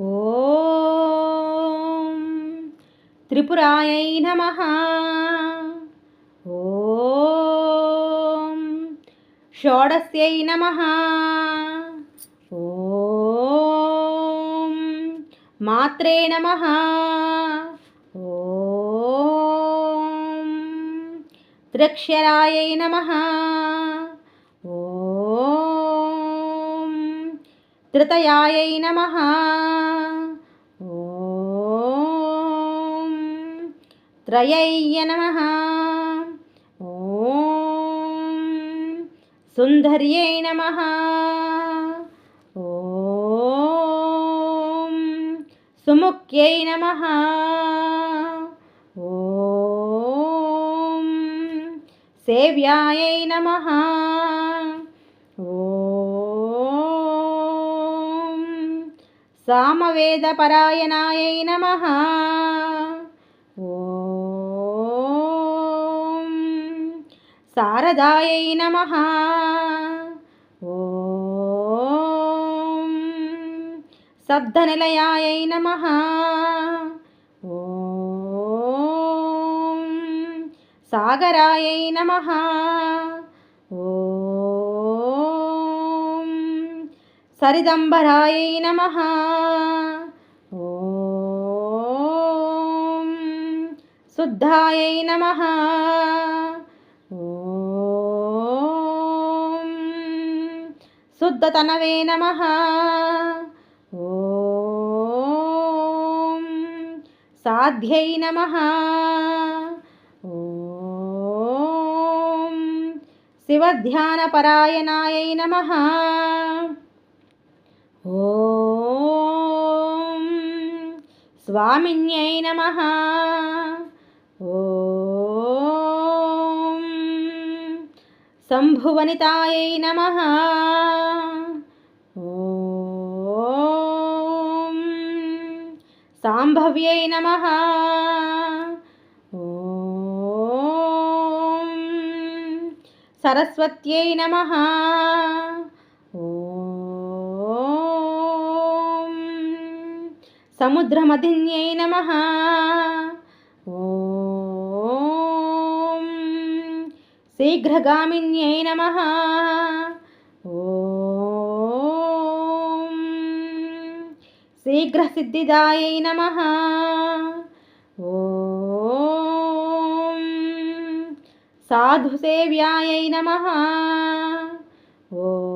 ఓం త్రిపురాయై నమ. ఓం షోడస్యై నమ. ఓం మాత్రే నమ. ఓం త్రిక్షరాయై నమ. త్రితయాయై నమ. ఓం త్రయయ్య నమ. ఓం సుందర్యై నమ. ఓం సుముఖ్యై నమ. ఓం సేవ్యాయై నమ. సామవేదపరాయణాయ నమ. ఓం శారదాయై నమ. ఓం శబ్దనిలయాయై నమ. ఓం సాగరాయై నమ. సరిదంబరాయై నమ. ఓం శుద్ధాయై నమ. ఓం శుద్ధతనవే నమ. ఓం సాధ్యై నమ. ఓం శివధ్యానపరాయణాయై నమ. స్వామిన్యై నమ. ఓం శంభువనితాయై నమ. ఓం సాంభవ్యై నమ. ఓం సరస్వత్యై నమ. సముద్రమధిన్యై నమ. ఓం శీఘ్రగామిన్యై నమ. ఓం శీఘ్రసిద్ధిదాయై నమ. ఓం సాధుసేవ్యాయై నమ. ఓ